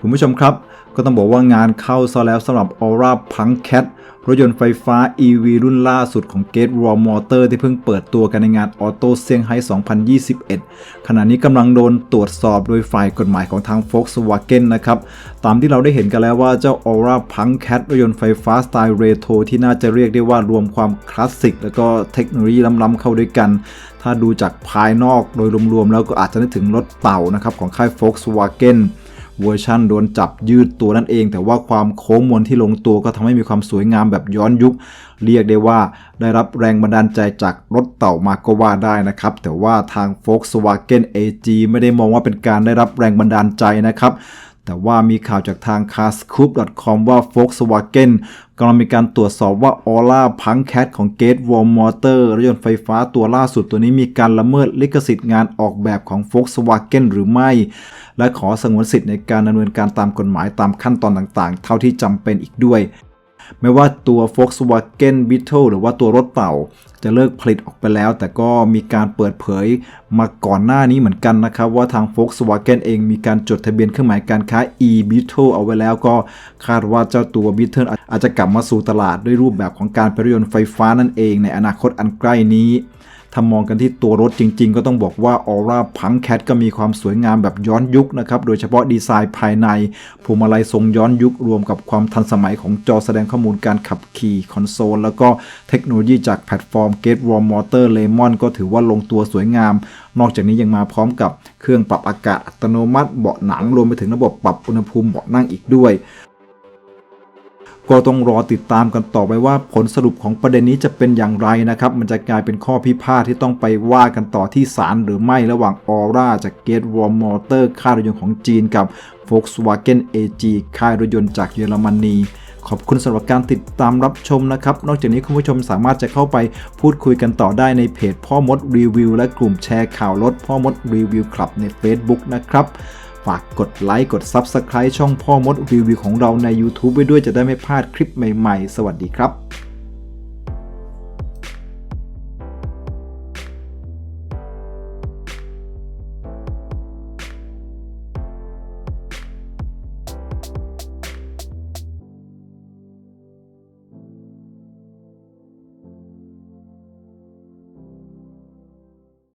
คุณผู้ชมครับ ก็ต้องบอกว่างานเข้าซะแล้วสำหรับ Aura Punk Cat รถยนต์ไฟฟ้า EV รุ่นล่าสุดของ Gate Raw Motor ที่เพิ่งเปิดตัวกันในงาน Auto เซี่ยงไฮ้2021 ขณะนี้กำลังโดนตรวจสอบโดยฝ่ายกฎหมายของทาง Volkswagen นะครับ ตามที่เราได้เห็นกันแล้วว่าเจ้า Aura Punk Cat รถยนต์ไฟฟ้าสไตล์เรโทรที่น่าจะเรียกได้ว่ารวมความคลาสสิกแล้วก็เทคโนโลยีล้ำๆเข้าด้วยกัน ถ้าดูจากภายนอกโดยรวมๆแล้วก็อาจจะนึกถึงรถเต่านะครับของค่าย Volkswagen เวอร์ชันโดนจับยืดตัวนั่นเอง แต่ว่าความโค้งมนที่ลงตัวก็ทำให้มีความสวยงามแบบย้อนยุค เรียกได้ว่าได้รับแรงบันดาลใจจากรถเต่ามาก็ว่าได้นะครับ แต่ว่าทาง Volkswagen AG ไม่ได้มองว่าเป็นการได้รับแรงบันดาลใจนะครับ แต่ว่ามีข่าวจากทาง carscoop.com ว่า Volkswagen กำลังมีการตรวจสอบว่า Aura พังแคทของ Gate Wall Motor รถยนต์ไฟฟ้าตัวล่าสุดตัวนี้มีการละเมิดลิขสิทธิ์งานออกแบบของ Volkswagen หรือไม่ และขอสงวนสิทธิ์ในการดำเนินการตามกฎหมายตามขั้นตอนต่างๆ เท่าที่จำเป็นอีกด้วย ไม่ว่าตัว Volkswagen Beetle หรือว่าตัวรถเต่า จะเลิกผลิตออกไปแล้ว แต่ก็มีการเปิดเผยมาก่อนหน้านี้เหมือนกันนะครับ ว่าทาง Volkswagen เองมีการจดทะเบียนเครื่องหมายการค้า e Beetle เอาไว้แล้วก็คาดว่าเจ้าตัว Beetle อาจจะกลับมาสู่ตลาดด้วยรูปแบบของการเป็นรถยนต์ไฟฟ้านั่นเองในอนาคตอันใกล้นี้ ถ้ามองกันที่ตัวรถจริง ๆ ก็ต้องบอกว่า Aura Punk Cat ก็มีความสวยงามแบบย้อนยุคนะครับโดยเฉพาะดีไซน์ภายในพวงมาลัยทรงย้อนยุครวมกับความทันสมัยของจอแสดงข้อมูลการขับขี่คอนโซลแล้วก็เทคโนโลยีจากแพลตฟอร์ม Gate Raw Motor Lemon ก็ถือว่าลงตัวสวยงาม นอกจากนี้ยังมาพร้อมกับเครื่องปรับอากาศอัตโนมัติเบาะหนังรวมไปถึงระบบปรับอุณหภูมิเบาะนั่งอีกด้วย ก็ต้องรอติดตามกันต่อไปว่าผลสรุปของประเด็นนี้จะเป็นอย่างไรนะครับ มันจะกลายเป็นข้อพิพาทที่ต้องไปว่ากันต่อที่ศาลหรือไม่ระหว่างออร่าจาก Gate War Motor ค่ายรถยนต์ของจีนกับ Volkswagen AG ค่ายรถยนต์จากเยอรมนีขอบคุณสำหรับการติดตามรับชมนะครับ นอกจากนี้คุณผู้ชมสามารถจะเข้าไปพูดคุยกันต่อได้ในเพจพ่อมดรีวิวและกลุ่มแชร์ข่าวรถพ่อมดรีวิวคลับใน Facebook นะครับ ฝากกดไลค์กด Subscribe ช่องพ่อมดรีวิวของเราใน YouTube ไว้ด้วยจะได้ไม่พลาดคลิปใหม่ ๆ สวัสดีครับ